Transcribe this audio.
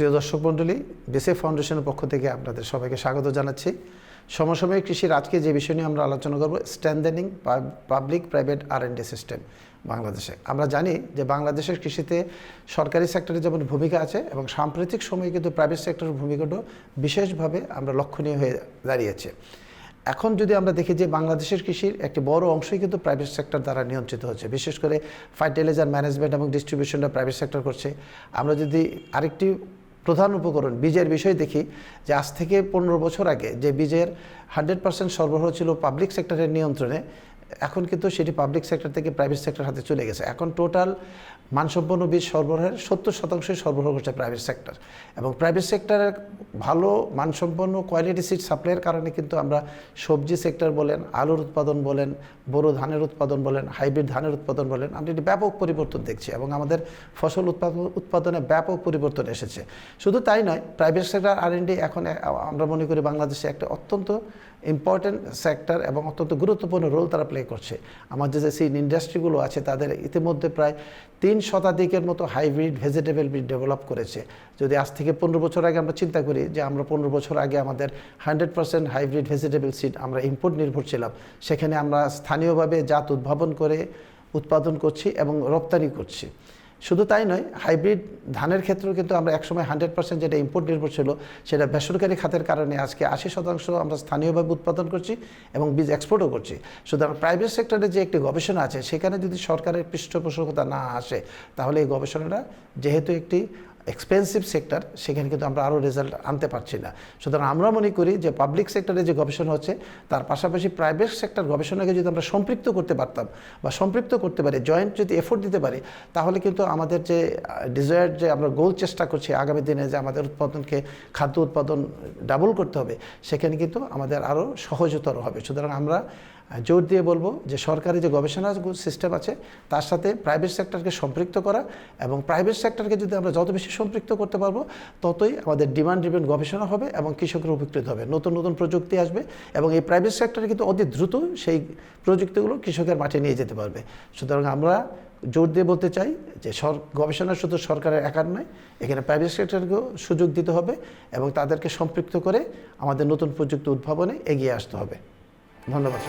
প্রিয় দর্শক মণ্ডলী বিসে ফাউন্ডেশনের পক্ষ থেকে আপনাদের সবাইকে স্বাগত জানাচ্ছি। সমসাময়িক কৃষির আজকে যে বিষয় নিয়ে আমরা আলোচনা করব স্ট্যান্ডার্ডিং পাবলিক প্রাইভেট আর এন্ড সিস্টেম বাংলাদেশে। আমরা জানি যে বাংলাদেশের কৃষিতে সরকারি সেক্টরের যেমন ভূমিকা আছে এবং সাম্প্রতিক সময়ে কিন্তু প্রাইভেট সেক্টরের ভূমিকাটাও বিশেষভাবে আমরা লক্ষণীয় হয়ে দাঁড়িয়েছে। এখন যদি আমরা দেখি যে বাংলাদেশের কৃষির একটি বড় অংশই কিন্তু প্রাইভেট সেক্টর দ্বারা নিয়ন্ত্রিত হচ্ছে, বিশেষ করে ফার্টিলাইজার ম্যানেজমেন্ট এবং ডিস্ট্রিবিউশনটা প্রাইভেট সেক্টর করছে। আমরা যদি আরেকটি প্রধান উপকরণ বীজের বিষয় দেখি যে আজ থেকে পনেরো বছর আগে যে বীজের হান্ড্রেড পার্সেন্ট সরবরাহ ছিল পাবলিক সেক্টরের নিয়ন্ত্রণে এখন কিন্তু সেটি পাবলিক সেক্টর থেকে প্রাইভেট সেক্টর হাতে চলে গেছে। এখন টোটাল মানসম্পন্ন বীজ সরবরাহের সত্তর শতাংশই সরবরাহ করছে প্রাইভেট সেক্টর এবং প্রাইভেট সেক্টরের ভালো মানসম্পন্ন কোয়ালিটি সিড সাপ্লাইয়ের কারণে কিন্তু আমরা সবজি সেক্টর বলেন, আলুর উৎপাদন বলেন, বোরো ধানের উৎপাদন বলেন হাইব্রিড ধানের উৎপাদন বলেন, আমরা একটি ব্যাপক পরিবর্তন দেখছি এবং আমাদের ফসল উৎপাদন উৎপাদনে ব্যাপক পরিবর্তন এসেছে। শুধু তাই নয় প্রাইভেট সেক্টর আর এখন আমরা মনে করি বাংলাদেশে একটা অত্যন্ত ইম্পর্ট্যান্ট সেক্টর এবং অত্যন্ত গুরুত্বপূর্ণ রোল তারা প্লে করছে। আমাদের যে সিড ইন্ডাস্ট্রিগুলো আছে, তাদের ইতিমধ্যে প্রায় তিন শতাধিকের মতো হাইব্রিড ভেজিটেবল বীজ ডেভেলপ করেছে। যদি আজ থেকে পনেরো বছর আগে আমরা চিন্তা করি যে আমরা পনেরো বছর আগে আমাদের hundred percent hybrid vegetable seed আমরা ইম্পোর্ট নির্ভর ছিলাম, সেখানে আমরা স্থানীয়ভাবে জাত উদ্ভাবন করে উৎপাদন করছি এবং রপ্তানি করছি। শুধু তাই নয়, হাইব্রিড ধানের ক্ষেত্রেও কিন্তু আমরা একসময় হান্ড্রেড পার্সেন্ট যেটা ইম্পোর্ট নির্ভর ছিল, সেটা বেসরকারি খাতের কারণে আজকে আশি শতাংশ আমরা স্থানীয়ভাবে উৎপাদন করছি এবং বীজ এক্সপোর্টও করছি। সুতরাং প্রাইভেট সেক্টরে যে একটি গবেষণা আছে, সেখানে যদি সরকারের পৃষ্ঠপোষকতা না আসে, তাহলে এই গবেষণাটা যেহেতু একটি এক্সপেন্সিভ সেক্টর সেখানে কিন্তু আমরা আরও রেজাল্ট আনতে পারছি না। সুতরাং আমরা মনে করি যে পাবলিক সেক্টরে যে গবেষণা হচ্ছে, তার পাশাপাশি প্রাইভেট সেক্টর গবেষণাকে যদি আমরা সম্পৃক্ত করতে পারতাম বা সম্পৃক্ত করতে পারি জয়েন্ট যদি এফোর্ট দিতে পারি, তাহলে কিন্তু আমাদের যে ডিজায়ার্ড যে আমরা গোল চেষ্টা করছি আগামী দিনে যে আমাদের উৎপাদনকে, খাদ্য উৎপাদন ডাবল করতে হবে, সেখানে কিন্তু আমাদের আরও সহজতর হবে। সুতরাং আমরা জোর দিয়ে বলব যে সরকারি যে গবেষণা সিস্টেম আছে, তার সাথে প্রাইভেট সেক্টরকে সম্পৃক্ত করা এবং প্রাইভেট সেক্টরকে যদি আমরা যত বেশি সম্পৃক্ত করতে পারব, ততই আমাদের ডিমান্ড ড্রিভেন গবেষণা হবে এবং কৃষকরা উপকৃত হবে। নতুন নতুন প্রযুক্তি আসবে এবং এই প্রাইভেট সেক্টরে কিন্তু অতি দ্রুত সেই প্রযুক্তিগুলো কৃষকের মাঠে নিয়ে যেতে পারবে। সুতরাং আমরা জোর দিয়ে বলতে চাই যে সর, গবেষণা শুধু সরকারের একার নয়, এখানে প্রাইভেট সেক্টরকেও সুযোগ দিতে হবে এবং তাদেরকে সম্পৃক্ত করে আমাদের নতুন প্রযুক্তি উদ্ভাবনে এগিয়ে আসতে হবে। ধন্যবাদ।